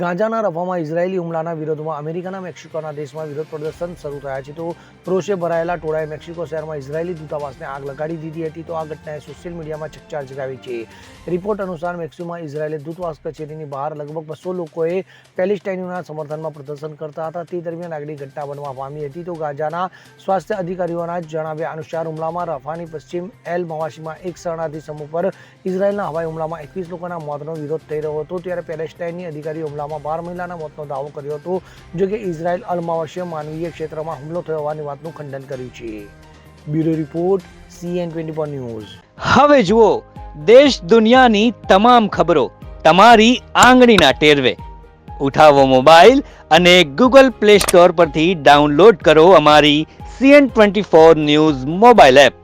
ગાંજાના રફામાં ઇઝરાયેલી હુમલાના વિરોધમાં અમેરિકાના મેક્સિકોના દેશમાં વિરોધ પ્રદર્શન શરૂ થયા છે. તો રોષે ભરાયેલા ટોળાએ મેક્સિકો શહેરમાં ઇઝરાયેલી દૂતાવાસને આગ લગાડી દીધી હતી. તો આ ઘટનાએ સોશિયલ મીડિયામાં ચકચાર જગાવી છે. રિપોર્ટ અનુસાર મેક્સિકોમાં ઇઝરાયેલે દૂતાવાસ કચેરીની બહાર લગભગ બસો લોકોએ પેલેસ્ટાઇનીઓના સમર્થનમાં પ્રદર્શન કરતા હતા. તે દરમિયાન આગની ઘટના બનવા પામી હતી. તો ગાંજાના સ્વાસ્થ્ય અધિકારીઓના જણાવ્યા અનુસાર હુમલામાં રફાની પશ્ચિમ એલ મવાસીમાં એક શરણાર્થી સમૂહ પર ઇઝરાયેલના હવાઈ હુમલામાં એકવીસ લોકોના મોતનો વિરોધ થઈ રહ્યો હતો. ત્યારે પેલેસ્ટાઇનની અધિકારીઓ હુમલામાં બાર મહિલાના મોતનો દાવો કર્યો હતો, જો કે ઇઝરાયલ અલમાવશ્ય માનવીય ક્ષેત્રમાં હુમલો થયો હોવાની વાતનું ખંડન કર્યું છે. Bureau report CN twenty four news. હવે જુઓ, દેશ દુનિયાની તમામ ખબરો તમારી આંગળીના ટેરવે. ઉઠાવો મોબાઈલ અને ગૂગલ પ્લે સ્ટોર પરથી ડાઉનલોડ કરો અમારી CN twenty four news mobile app.